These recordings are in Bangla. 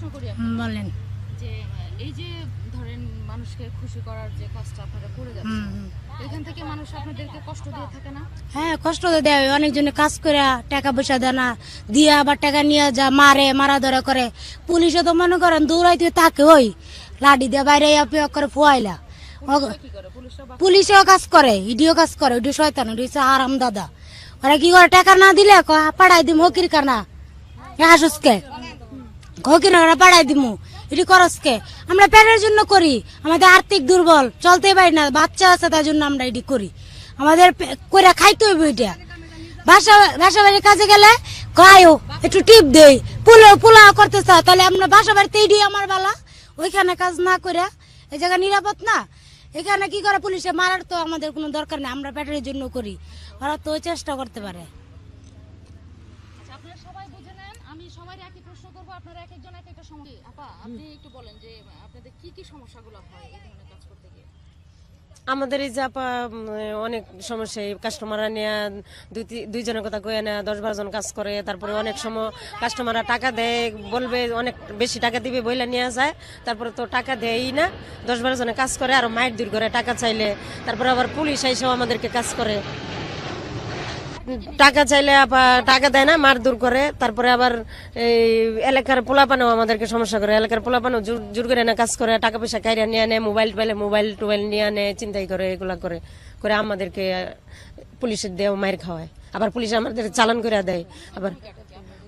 প্রশ্ন করি বলেন। যে এই যে ধরেন মানুষকে খুশি করার যে কাজটা আপনারা করে যাচ্ছেন। এখান থেকে মানুষ আপনাদেরকে কষ্ট দিয়ে থাকে না? হ্যাঁ কষ্ট তো দেয়। অনেকজনে কাজ করে টাকা পয়সা দেয় না। দিয়ে আবার টাকা নিয়ে যা মারে মারা ধরা করে। পুলিশে তো মনে করেন দৌড়াইতে তাকে ওই। লাঠি দিয়ে বাইরে অপেক্ষা করে ফুয়াইলা। ও- কি করে? পুলিশেও কাজ করে ইডিও কাজ করে ওইটি শয়তান ওইটি আরাম দাদা। ওরা কি করে টাকা না দিলে কয়, পাঠাই দিম হকির কানা। হাসুসকে। হকির কানা পাঠাই দিমু। এটি করসকে আমরা পেটের জন্য করি। আমাদের আর্থিক দুর্বল চলতে পারি না, বাচ্চা আছে তার জন্য আমরা এটি করি। আমাদের করে খাইতে হইব এটা। বাসা বাসা বাড়ির কাজে গেলে গায়ও একটু টিপ দেই। পুলো পোলাও করতে চাও, তাহলে আমরা বাসা বাড়িতে এটি আমার বালা। ওইখানে কাজ না করে এই জায়গা নিরাপদ না? এখানে কি করে পুলিশে মারার তো আমাদের কোনো দরকার নেই, আমরা পেটের জন্য করি। ওরা তো চেষ্টা করতে পারে। আমি সবাই একই প্রশ্ন করব আপনারা এক একজন এক একটা সমস্যা। আপা আপনি একটু বলেন যে আপনাদের কি কি সমস্যাগুলো হয় এই ধরনের কাজ করতে গিয়ে? আমাদের এই যে আপা অনেক সমস্যা কাস্টমাররা নেয়া দুই দুইজনের কথা কয়ে নেয় দশ বারো জন কাজ করে তারপরে অনেক সময় কাস্টমাররা টাকা দেয় বলবে অনেক বেশি টাকা দিবে বইলা নিয়ে যায় তারপরে তো টাকা দেয়ই না। দশ বারো জনে কাজ করে আর মাইট দূর করে টাকা চাইলে তারপরে আবার পুলিশ এসেও আমাদেরকে কাজ করে। টাকা চাইলে টাকা দেয় না, মার দূর করে। তারপরে আবার এই এলাকার পোলাপানও আমাদেরকে সমস্যা করে। এলাকার পোলাপানও জোর করে না কাজ করে, টাকা পয়সা কাইরা নিয়ে আনে, মোবাইল পাইলে মোবাইল টোবাইল নিয়ে আনে, চিন্তাই করে, এগুলা করে। করে আমাদেরকে পুলিশের দেও মায়ের খাওয়ায়। আবার পুলিশ আমাদের চালান করে দেয়। আবার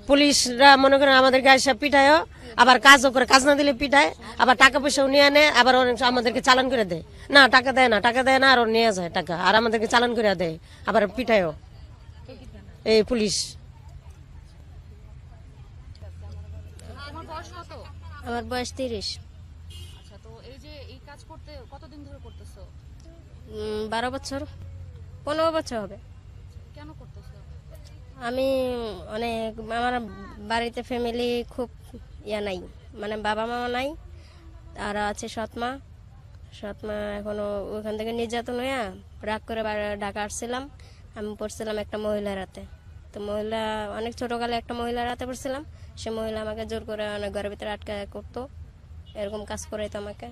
পুলিশরা মনে করেন আমাদেরকে আসা পিঠায়ও আবার কাজও করে। কাজ না দিলে পিঠায় আবার টাকা পয়সাও নিয়ে আনে, আবার অনেক আমাদেরকে চালান করে দেয়। না, টাকা দেয় না, টাকা দেয় না, আর নিয়ে যায় টাকা। আর আমাদেরকে চালান করে দেয়, আবার পিঠায়ও এই পুলিশ। আমার বয়স তিরিশ। আচ্ছা তো এই যে এই কাজ করতে কতদিন ধরে করতেছো? বারো বছর। পনেরো বছর হবে। কেন করতেছো? আমি অনেক আমার বাড়িতে ফ্যামিলি খুব ইয়া নাই। মানে বাবা মামা নাই আর আছে সৎমা সৎমা এখনও ওখান থেকে নির্যাতন হইয়া রাগ করে ঢাকা আসছিলাম। আমি পড়ছিলাম একটা মহিলার হাতে। তো মহিলা অনেক ছোটকালে একটা মহিলার হাতে পড়ছিলাম। সে মহিলা আমাকে জোর করে অনেক ঘরের ভিতরে আটকা করতো। এরকম কাজ করাইতো আমাকে।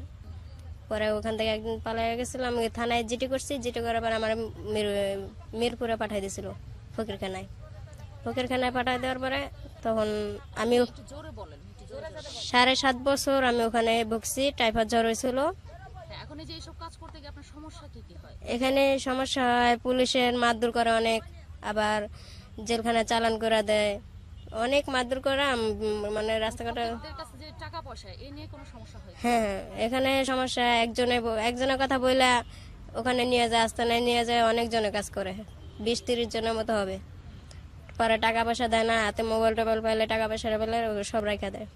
পরে ওখান থেকে একদিন পালাই গেছিলাম থানায় জিটি করছি। জিটি করার পর আমার মির- মিরপুরে পাঠাই দিয়েছিল ফকিরখানায়। ফকিরখানায় পাঠাই দেওয়ার পরে তখন আমি। সাড়ে সাত বছর আমি ওখানে ভুগছি টাইফয়েড জ্বর হয়েছিল। হ্যাঁ, এখন এই যে এইসব কাজ করতে গিয়ে আপনার সমস্যা কি কি হয়? এখানে সমস্যা হয় পুলিশের মারধর করে অনেক আবার জেলখানা চালান করে দেয়। অনেক মারধর করে আম- মানে রাস্তাঘাটে এদের কাছে যে টাকা পয়সা এই নিয়ে কোনো সমস্যা হয় হ্যাঁ হ্যাঁ, এখানে সমস্যা একজনে ব- একজনের কথা বইলা ওখানে নিয়ে যায় আস্তানায় নিয়ে যায় অনেকজনে কাজ করে। বিশ তিরিশ জনের মতো হবে। পরে টাকা পয়সা দেয় না হাতে মোবাইল টোবাইল পাইলে টাকা পয়সা পেলে সব রেখা দেয়।